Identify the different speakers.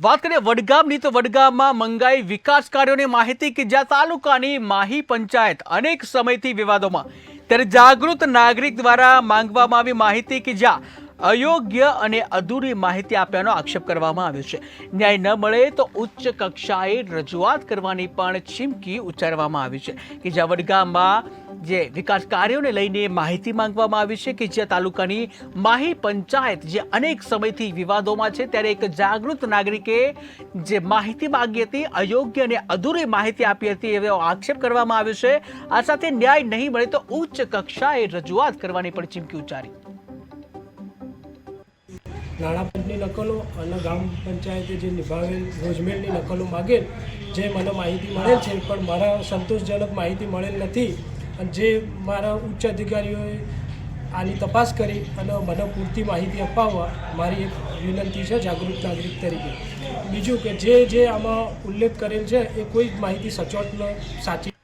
Speaker 1: વાત કરીએ વડગામની, તો વડગામમાં મંગાઈ વિકાસ કાર્યોની માહિતી કે જ્યાં તાલુકાની માહી પંચાયત અનેક સમયથી વિવાદોમાં. ત્યારે જાગૃત નાગરિક દ્વારા માંગવામાં આવી માહિતી કે જ્યાં અયોગ્ય અને અધૂરી માહિતી આપ્યાનો આક્ષેપ કરવામાં આવ્યો છે. ન્યાય ન મળે તો ઉચ્ચ કક્ષાએ રજૂઆત કરવાની પણ ચીમકી ઉચ્ચારવામાં આવી છે કે જ્યાં વડગામમાં જે વિકાસ કાર્યોને લઈને માહિતી માંગવામાં આવી છે કે જે તાલુકાની માહી પંચાયત જે અનેક સમયથી વિવાદોમાં છે, ત્યારે એક જાગૃત નાગરિકે જે માહિતી માંગી હતી, અયોગ્ય અને અધૂરી માહિતી આપી હતી એવો આક્ષેપ કરવામાં આવ્યો છે. આ સાથે ન્યાય નહીં મળે તો ઉચ્ચ કક્ષાએ રજૂઆત કરવાની પણ ચીમકી ઉચ્ચારી.
Speaker 2: નાણાં પંચની નકલો અને ગ્રામ પંચાયતે જે નિભાવેલ રોજમેલની નકલો માગેલ જે મને માહિતી મળેલ છે, પણ મારા સંતોષજનક માહિતી મળેલ નથી. અને જે મારા ઉચ્ચ અધિકારીઓએ આની તપાસ કરી અને મને પૂરતી માહિતી અપાવવા મારી એક વિનંતી છે જાગૃત નાગરિક તરીકે. બીજું કે જે જે આમાં ઉલ્લેખ કરેલ છે એ કોઈ જ માહિતી સચોટ સાચી